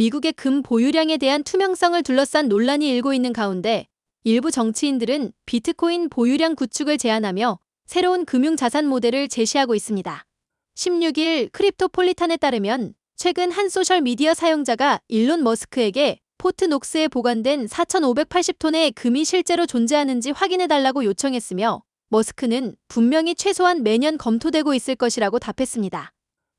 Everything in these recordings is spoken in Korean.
미국의 금 보유량에 대한 투명성을 둘러싼 논란이 일고 있는 가운데 일부 정치인들은 비트코인 보유량 구축을 제안하며 새로운 금융 자산 모델을 제시하고 있습니다. 16일 크립토폴리탄에 따르면 최근 한 소셜미디어 사용자가 일론 머스크에게 포트녹스에 보관된 4,580톤의 금이 실제로 존재하는지 확인해달라고 요청했으며 머스크는 분명히 최소한 매년 검토되고 있을 것이라고 답했습니다.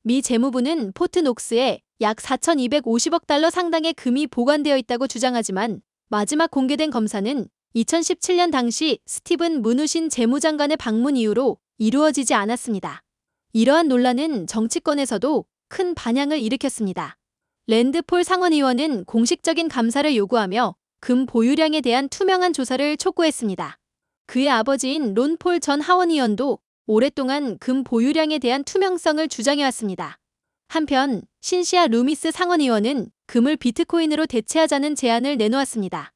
미 재무부는 포트녹스에 약 4,250억 달러 상당의 금이 보관되어 있다고 주장하지만 마지막 공개된 검사는 2017년 당시 스티븐 무누신 재무장관의 방문 이후로 이루어지지 않았습니다. 이러한 논란은 정치권에서도 큰 반향을 일으켰습니다. 랜드폴 상원의원은 공식적인 감사를 요구하며 금 보유량에 대한 투명한 조사를 촉구했습니다. 그의 아버지인 론폴 전 하원의원도 오랫동안 금 보유량에 대한 투명성을 주장해왔습니다. 한편 신시아 루미스 상원의원은 금을 비트코인으로 대체하자는 제안을 내놓았습니다.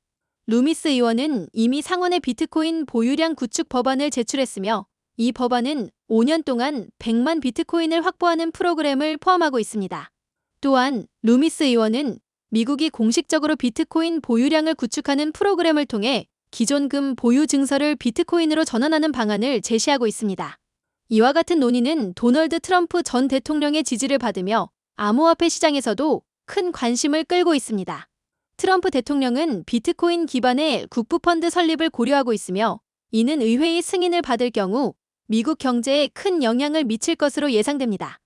루미스 의원은 이미 상원의 비트코인 보유량 구축 법안을 제출했으며 이 법안은 5년 동안 100만 비트코인을 확보하는 프로그램을 포함하고 있습니다. 또한 루미스 의원은 미국이 공식적으로 비트코인 보유량을 구축하는 프로그램을 통해 기존 금 보유 증서를 비트코인으로 전환하는 방안을 제시하고 있습니다. 이와 같은 논의는 도널드 트럼프 전 대통령의 지지를 받으며 암호화폐 시장에서도 큰 관심을 끌고 있습니다. 트럼프 대통령은 비트코인 기반의 국부펀드 설립을 고려하고 있으며 이는 의회의 승인을 받을 경우 미국 경제에 큰 영향을 미칠 것으로 예상됩니다.